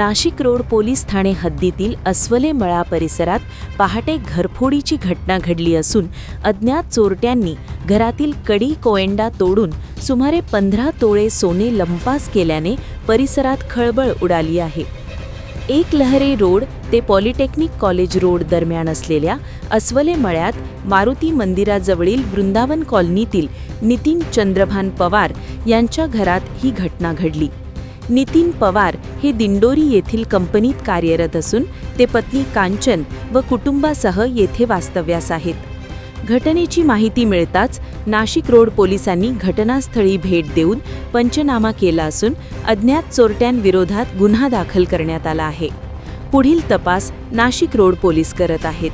Nashik road police Thane हद्दीतील अस्वले मळा परिसरात पहाटे घरफोडीची घटना घडली असून अज्ञात चोरट्यांनी घरातील कडी कोयंडा तोडून सुमारे पंधरा तोळे सोने लंपास केल्याने परिसरात खळबळ उडाली आहे. एक लहरे रोड ते पॉलिटेक्निक कॉलेज रोड दरम्यान असलेल्या अस्वले मळ्यात मारुती मंदिराजवळील वृंदावन कॉलनीतील नितीन चंद्रभान पवार यांच्या घरात ही घटना घडली. नितीन पवार हे दिंडोरी येथील कंपनीत कार्यरत असून ते पत्नी कांचन व कुटुंबासह येथे वास्तव्यास आहेत. घटनेची माहिती मिळताच नाशिक रोड पोलिसांनी घटनास्थळी भेट देऊन पंचनामा केला असून अज्ञात चोरट्यांविरोधात गुन्हा दाखल करण्यात आला आहे. पुढील तपास नाशिक रोड पोलीस करत आहेत.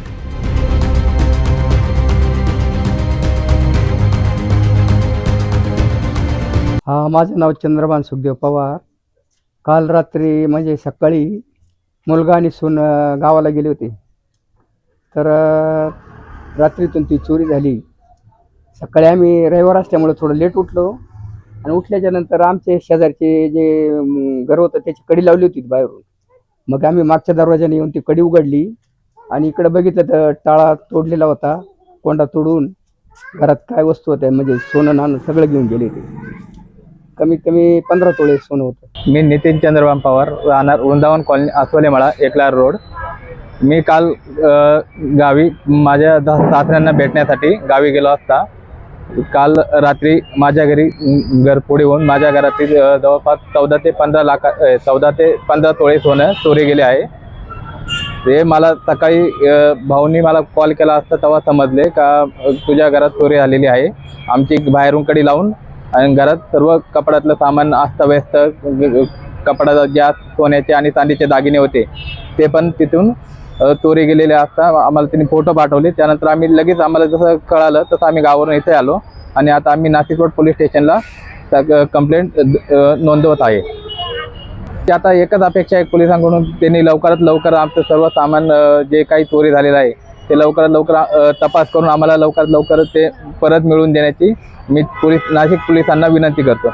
हा माझं नाव चंद्रभान सुखदेव पवार. काल रात्री म्हणजे सकाळी मुलगा आणि सून गावाला गेले होते. तर रात्रीतून ती चोरी झाली. सकाळी आम्ही रविवार असल्यामुळं थोडं लेट उठलो आणि उठल्याच्या नंतर आमचे शेजारचे जे घर होतं त्याची कडी लावली होती बाहेरून. मग आम्ही मागच्या दरवाजाने येऊन ती कडी उघडली आणि इकडं बघितलं तर टाळा तोडलेला होता कोंडा तोडून. घरात काय वस्तू होत्या म्हणजे सोनं नाणं सगळं घेऊन गेले ते कमीत कमी पंधरा तोळे सोनं होतं. मी नितीन चंद्रबाम पवार राहणार वृंदावन कॉलनी आसवलेमाळा एकलार रोड. मी काल गावी माझ्या सासऱ्यांना भेटण्यासाठी गावी गेलो असता. काल रात्री माझ्या घरी घर पुढे होऊन माझ्या घरातील जवळपास चौदा ते पंधरा लाखा चौदा ते पंधरा तोळे सोनं चोरी गेले आहे. ते मला सकाळी भाऊनी मला कॉल केला असता तेव्हा समजले का तुझ्या घरात चोरी आलेली आहे. आमची बाहेरून कडी लावून आणि घरात सर्व कपड्यातलं सामान अस्तव्यस्त कपडा ज्या सोन्याचे आणि चांदीचे दागिने होते ते पण तिथून चोरी गेलेले असता आम्हाला त्यांनी फोटो पाठवले. त्यानंतर आम्ही लगेच आम्हाला जसं कळालं तसं आम्ही गावावरून इथे आलो आणि आता आम्ही नाशिक रोड पोलीस स्टेशनला कंप्लेंट नोंदवत आहे. ते आता एकच अपेक्षा आहे पोलिसांकडून. त्यांनी लवकरात लवकर आमचं सर्व सामान जे काही चोरी झालेलं आहे ते लवकरात लवकर तपास करून आम्हाला लवकरात लवकर ते परत मिळवून देण्याची मी पोलीस नाशिक पोलिसांना विनंती करतो.